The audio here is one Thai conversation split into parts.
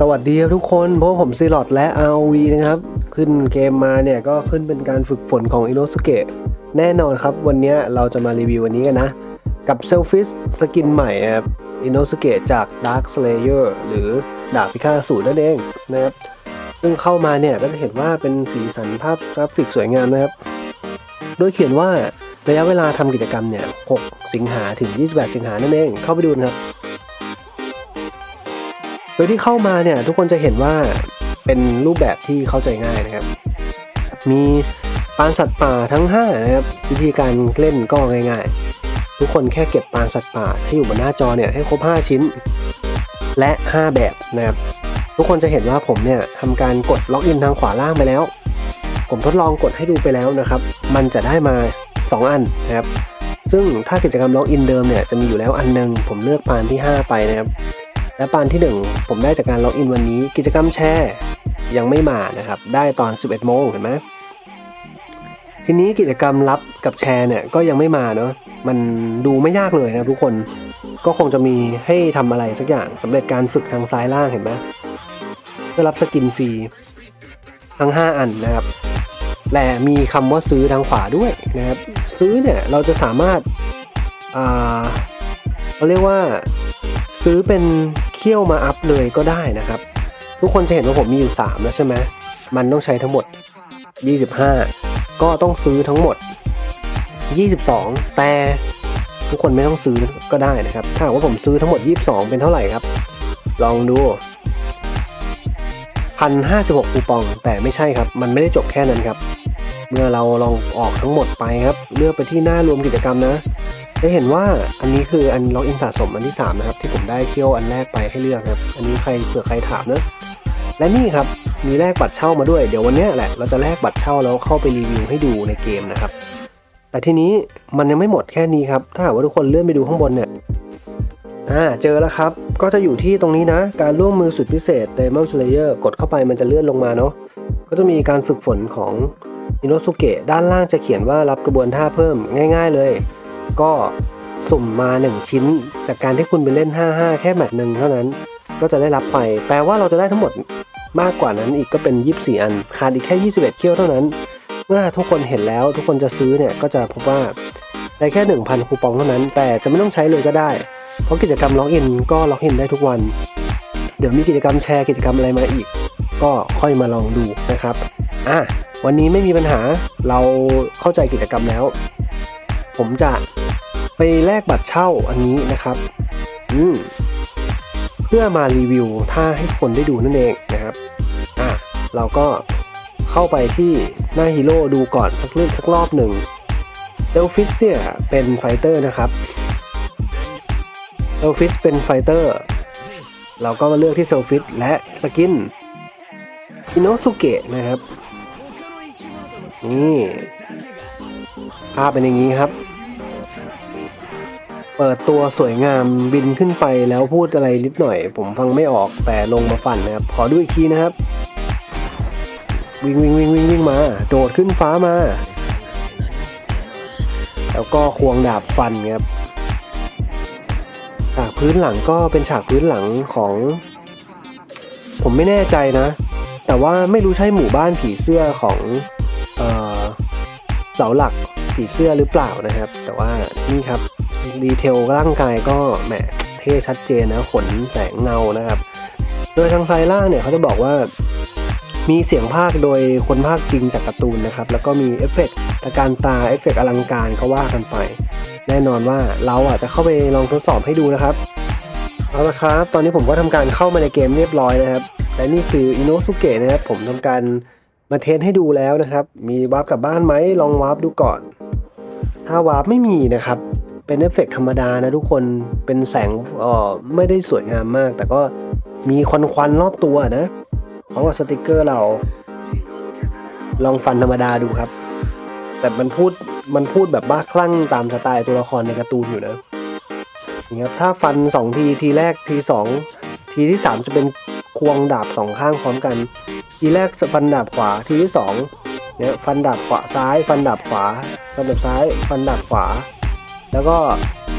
สวัสดีครับทุกคนเพราะผมซีลอดและ ROV นะครับ ขึ้นเกมมาเนี่ยก็ขึ้นเป็นการฝึกฝนของอิโนสุเกะแน่นอนครับ วันนี้เราจะมารีวิววันนี้กันนะ กับเซลฟิสสกินใหม่ครับอินโนสุเกะจาก Dark Slayer หรือดาบพิฆาตสูตรนั่นเองนะครับ ซึ่งเข้ามาเนี่ยก็จะเห็นว่าเป็นสีสันภาพกราฟิกสวยงามนะครับ โดยเขียนว่า ระยะเวลาทำกิจกรรมเนี่ย 6 สิงหาถึง 28 สิงหานั่นเอง เข้าไปดูนะครับ โดยที่เข้ามาเนี่ย ทุกคนจะเห็นว่าเป็นรูปแบบที่เข้าใจง่ายนะครับ มีปางสัตว์ป่าทั้ง 5 นะครับ วิธีการเล่นก็ง่าย ๆ ทุกคนแค่เก็บปางสัตว์ป่าที่อยู่บนหน้าจอเนี่ยให้ครบ 5 ชิ้น และ 5 แบบนะครับ ทุกคนจะเห็นว่าผมเนี่ยทำการกดล็อกอินทางขวาล่างไปแล้ว ผมทดลองกดให้ดูไปแล้วนะครับ มันจะได้มา 2 อันนะครับ ซึ่งถ้ากิจกรรมล็อกอินเดิมเนี่ยจะมีอยู่แล้วอันหนึง ผมเลือกปานที่ 5 ไปนะครับ และปานที่ 1 ผมได้จากการล็อกอินวันนี้ กิจกรรมแชร์ยังไม่มานะครับ ได้ตอน 11 โมงเห็นไหมทีนี้กิจกรรมรับกับแชร์เนี่ยก็ยังไม่มาเนาะ มันดูไม่ยากเลยนะทุกคน ก็คงจะมีให้ทำอะไรสักอย่างสำเร็จการฝึกทางซ้ายล่างเห็นไหมเพื่อรับสกินฟรีทั้ง 5 อันนะครับ และมีคำว่าซื้อทางขวาด้วยนะครับ ซื้อเนี่ยเราจะสามารถอ่าเราเรียกว่าซื้อเป็นเคี่ยวมาอัพเลยก็ได้นะครับ ทุกคนจะเห็นว่าผมมีอยู่ 3 แล้วใช่ไหมมันต้องใช้ทั้งหมด 25 ก็ต้องซื้อทั้งหมด 22 แต่ทุกคนไม่ต้องซื้อก็ได้นะครับ ถ้าหากว่าผมซื้อทั้งหมด 22 เป็นเท่าไหร่ครับ ลองดู1,056คูปองแต่ไม่ใช่ครับ มันไม่ได้จบแค่นั้นครับ เมื่อเราลองออกทั้งหมดไปครับ เลือกไปที่หน้ารวมกิจกรรมนะ จะเห็นว่าอันนี้คืออันล็อกอินสะสมอันที่ 3 นะครับ ที่ผมได้เที่ยวอันแรกไปให้เลือกครับ อันนี้ใครเผื่อใครถามนะ และนี่ครับมีแลกบัตรเช่ามาด้วย เดี๋ยววันนี้แหละเราจะแลกบัตรเช่าแล้วเข้าไปรีวิวให้ดูในเกมนะครับ แต่ทีนี้มันยังไม่หมดแค่นี้ครับ ถ้าหากว่าทุกคนเลื่อนไปดูข้างบนเนี่ย อ่าเจอแล้วครับ ก็จะอยู่ที่ตรงนี้นะ การร่วมมือสุดพิเศษ Demon Slayer กดเข้าไปมันจะเลื่อนลงมาเนาะ ก็จะมีการฝึกฝนของ อินโนสุเกะด้านล่างจะเขียนว่ารับกระบวนท่าเพิ่มง่าย ๆเลย ก็สุ่มมา 1 ชิ้น จากการที่คุณไปเล่น 5-5 แค่แมตช์หนึ่งเท่านั้น ก็จะได้รับไป แปลว่าเราจะได้ทั้งหมดมากกว่านั้นอีกก็เป็น 24 อันขาดอีกแค่ 21 เที่ยวเท่านั้น เมื่อทุกคนเห็นแล้วทุกคนจะซื้อเนี่ยก็จะพบว่าได้แค่ 1,000 คูปองเท่านั้น แต่จะไม่ต้องใช้เลยก็ได้ เพราะกิจกรรมล็อกอินก็ล็อกอินได้ทุกวัน เดี๋ยวมีกิจกรรมแชร์กิจกรรมอะไรมาอีก ก็ค่อยมาลองดูนะครับ อะ วันนี้ไม่มีปัญหาเราเข้าใจกิจกรรมแล้ว ผมจะไปแลกบัตรเช่าอันนี้นะครับ อืมเพื่อมารีวิวท่าให้คนได้ดูนั่นเองนะครับอะเราก็เข้าไปที่หน้าฮีโร่ดูก่อนสักเรื่องสักรอบหนึ่งเดลฟิสเนี่ยเป็นไฟเตอร์นะครับเซลฟิสเป็นไฟเตอร์ เราก็มาเลือกที่เซลฟิสและสกินอิโนสุเกะนะครับ นี่ภาพเป็นอย่างนี้ครับ เปิดตัวสวยงามบินขึ้นไปแล้วพูดอะไรนิดหน่อย ผมฟังไม่ออกแต่ลงมาฟันนะครับ ขอดูอีกทีนะครับ วิ่งวิ่งวิ่งวิ่งวิ่งมา โดดขึ้นฟ้ามา แล้วก็ควงดาบฟันครับฉากพื้นหลังก็เป็นฉากพื้นหลังของ ผมไม่แน่ใจนะ แต่ว่าไม่รู้ใช่หมู่บ้านผีเสื้อของ เสาหลักผีเสื้อหรือเปล่านะครับ แต่ว่านี่ครับดีเทลร่างกายก็แหมเท่ชัดเจนนะขนแสงเงานะครับ โดยทางซ้ายล่างเนี่ยเขาจะบอกว่ามีเสียงภาคโดยคนภาคจริงจากการ์ตูนนะครับ แล้วก็มีเอฟเฟกต์ตะการตาเอฟเฟกต์อลังการก็ว่ากันไป แน่นอนว่าเราอะจะเข้าไปลองทดสอบให้ดูนะครับ เอาละครับ ตอนนี้ผมก็ทำการเข้ามาในเกมเรียบร้อยนะครับ และนี่คืออิโนสุเกะนะครับ ผมทำการ มาเทสให้ดูแล้วนะครับ มีวาร์ปกลับบ้านไหมลองวาร์ปดูก่อน ถ้าวาร์ปไม่มีนะครับ เป็นเอฟเฟกต์ธรรมดานะทุกคนเป็นแสงเออไม่ได้สวยงามมาก แต่ก็มีควันควันรอบตัวนะเพราะว่าสติกเกอร์เรา ลองฟันธรรมดาดูครับ แต่มันพูดมันพูดแบบบ้าคลั่งตามสไตล์ตัวละครในการ์ตูนอยู่นะนี่ครับถ้าฟันสองที ทีแรกทีสองทีที่สามจะเป็นควงดาบสองข้างพร้อมกัน ทีแรกฟันดาบขวาทีที่สองเนี่ยฟันดาบขวาซ้าย ฟันดาบขวา ฟันดาบซ้าย ฟันดาบขวา แล้วก็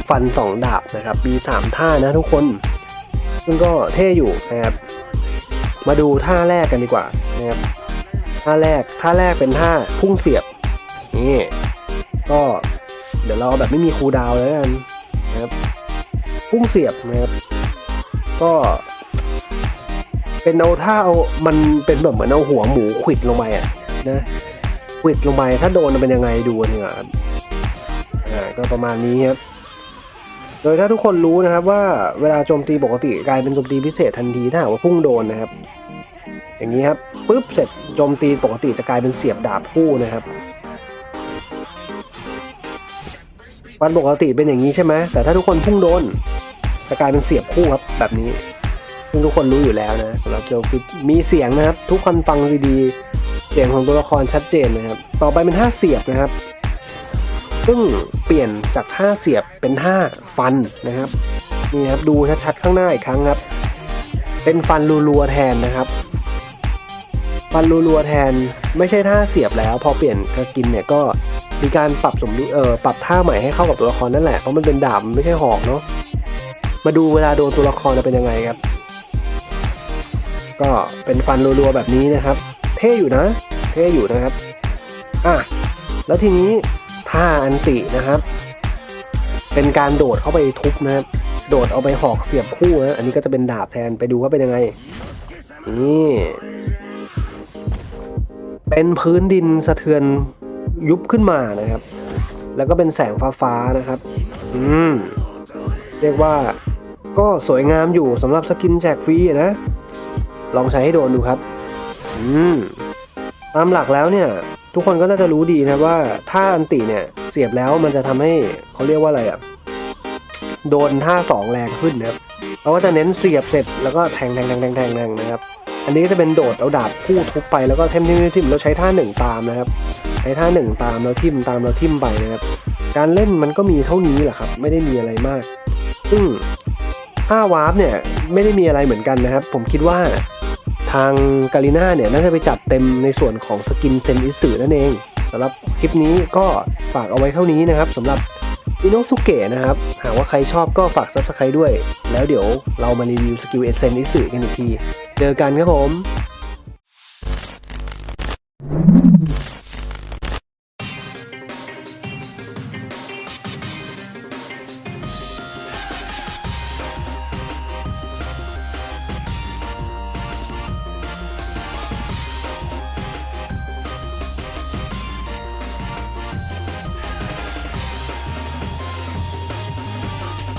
ฟันสองดาบนะครับมีสามท่านะทุกคนซึ่งก็เท่อยู่นะครับมาดูท่าแรกกันดีกว่านะครับท่าแรกท่าแรกเป็นท่าพุ่งเสียบนี่ก็เดี๋ยวเราแบบไม่มีคูดาวแล้วกันนะครับพุ่งเสียบนะครับก็ เป็นเอาท่าเอามันเป็นแบบเหมือนเอาหัวหมูขวิดลงไปอะนะขวิดลงไปถ้าโดนมันเป็นยังไงดูกันดีกว่าครับอ่าก็ประมาณนี้ครับโดยถ้าทุกคนรู้นะครับว่าเวลาโจมตีปกติกลายเป็นโจมตีพิเศษทันทีถ้าหากว่าพุ่งโดนนะครับ อย่างนี้ครับปุ๊บเสร็จโจมตีปกติจะกลายเป็นเสียบดาบคู่นะครับวันปกติเป็นอย่างนี้ใช่ไหมแต่ถ้าทุกคนพุ่งโดนจะกลายเป็นเสียบคู่ครับแบบนี้ ซึ่งทุกคนรู้อยู่แล้วนะสำหรับเจลฟิตมีเสียงนะครับ ทุกคนฟังดีๆ เสียงของตัวละครชัดเจนนะครับ ต่อไปเป็นท่าเสียบนะครับ ซึ่งเปลี่ยนจากท่าเสียบเป็นท่าฟันนะครับนี่ครับดูชัดๆข้างหน้าอีกครั้งครับ เป็นฟันรัวๆแทนนะครับ ฟันรัวๆแทนไม่ใช่ท่าเสียบแล้ว พอเปลี่ยนกากินเนี่ยก็มีการปรับสมดุลเออปรับท่าใหม่ให้เข้ากับตัวละครนั่นแหละเพราะมันเป็นดาบไม่ใช่หอกเนาะมาดูเวลาโดนตัวละครจะเป็นยังไงครับ ก็เป็นฟันรัวๆแบบนี้นะครับ เท่อยู่นะ เท่อยู่นะครับอะแล้วทีนี้ท่าอันตินะครับ เป็นการโดดเข้าไปทุบนะครับ โดดเอาไปหอกเสียบคู่นะอันนี้ก็จะเป็นดาบแทนไปดูว่าเป็นยังไงนี่เป็นพื้นดินสะเทือนยุบขึ้นมานะครับ แล้วก็เป็นแสงฟ้าฟ้าๆนะครับ อืม เรียกว่าก็สวยงามอยู่สำหรับสกินแจกฟรีนะ ลองใช้ให้โดนดูครับ อืมตามหลักแล้วเนี่ย ทุกคนก็น่าจะรู้ดีนะว่า ถ้าอันติเนี่ยเสียบแล้วมันจะทำให้เขาเรียกว่าอะไรอะ่ะโดนท่าสองแรงขึ้นนะครับเราก็จะเน้นเสียบเสร็จแล้วก็แทงแทงแทงแทงแทงแทงนะครับ อันนี้จะเป็นโดดเอาดาบคู่ทุบไปแล้วก็เทมทิมทิมแล้วใช้ท่าหนึ่งตามนะครับ ใช้ท่าหนึ่งตามแล้วทิมตามแล้วทิมไปนะครับ การเล่นมันก็มีเท่านี้แหละครับ ไม่ได้มีอะไรมาก ซึ่งท่าวาร์ปเนี่ยไม่ได้มีอะไรเหมือนกันนะครับ ผมคิดว่า ทางกาลิน่าเนี่ยน่าจะไปจัดเต็มในส่วนของสกินเซนอิสึนั่นเองสำหรับคลิปนี้ก็ฝากเอาไว้เท่านี้นะครับสำหรับอิโนสุเกะนะครับ หากว่าใครชอบก็ฝากซับสไครด้วย แล้วเดี๋ยวเรามารีวิวสกิลเอเซนอิสึกันอีกที เจอกันครับผม